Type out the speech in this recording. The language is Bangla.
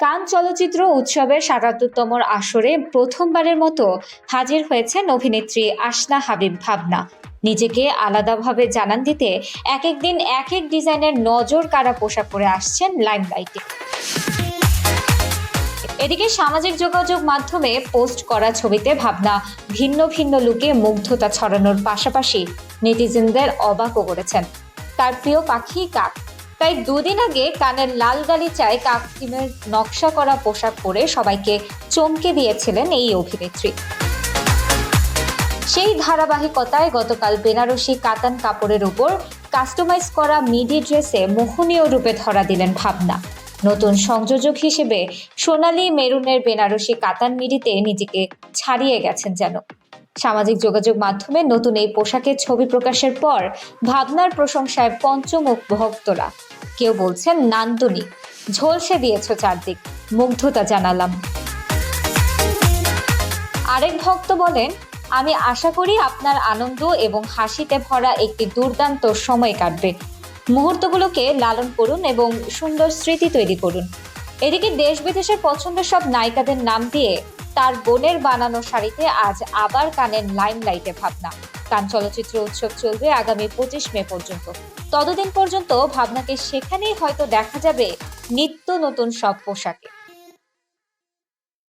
কান চলচ্চিত্র উৎসবের সাতাত্তরতম আসরে প্রথমবারের মতো হাজির হয়েছেন অভিনেত্রী আসনা হাবিব ভাবনা। নিজেকে আলাদাভাবে জানান দিতে এক এক দিন এক এক ডিজাইনের নজর কাড়া পোশাক পরে আসছেন লাইমলাইটে। এদিকে সামাজিক যোগাযোগ মাধ্যমে পোস্ট করা ছবিতে ভাবনা ভিন্ন ভিন্ন লুকে মুগ্ধতা ছড়ানোর পাশাপাশি নেটিজেনদের অবাকও করেছেন। তার প্রিয় পাখি কাক। তাই দুদিন আগে কানের লাল গালিচায় কাক টিমের নকশা করা পোশাক পরে সবাইকে চমকে দিয়েছিলেন এই অভিনেত্রী। সেই ধারাবাহিকতায় গতকাল বেনারসি কাতান কাপড়ের উপর কাস্টমাইজ করা মিডি ড্রেসে মোহনীয় রূপে ধরা দিলেন ভাবনা। নতুন সংযোজক হিসেবে সোনালি মেরুনের বেনারসি কাতান মিডিতে নিজেকে ছাড়িয়ে গেছেন যেন। সামাজিক যোগাযোগ মাধ্যমে নতুন এই পোশাকের ছবি প্রকাশের পর ভাবনার প্রশংসায় পঞ্চমুখ ভক্তরা। কেউ বলছেন নান্দনী ঝলসে দিয়েছ চারদিক, মুগ্ধতা জানালাম। আরেক ভক্ত বলেন, আমি আশা করি আপনার আনন্দ এবং হাসিতে ভরা একটি দুর্দান্ত সময় কাটবে। মুহূর্তগুলোকে লালন করুন এবং সুন্দর স্মৃতি তৈরি করুন। এদিকে দেশ বিদেশের পছন্দের সব নায়িকাদের নাম দিয়ে তার বোনের বানানো শাড়িতে আজ আবার কানের লাইমলাইটে ভাবনা। কান চলচ্চিত্র উৎসব চলবে আগামী পঁচিশ মে পর্যন্ত। ততদিন পর্যন্ত ভাবনাকে সেখানেই হয়তো দেখা যাবে নিত্য নতুন সব পোশাকে।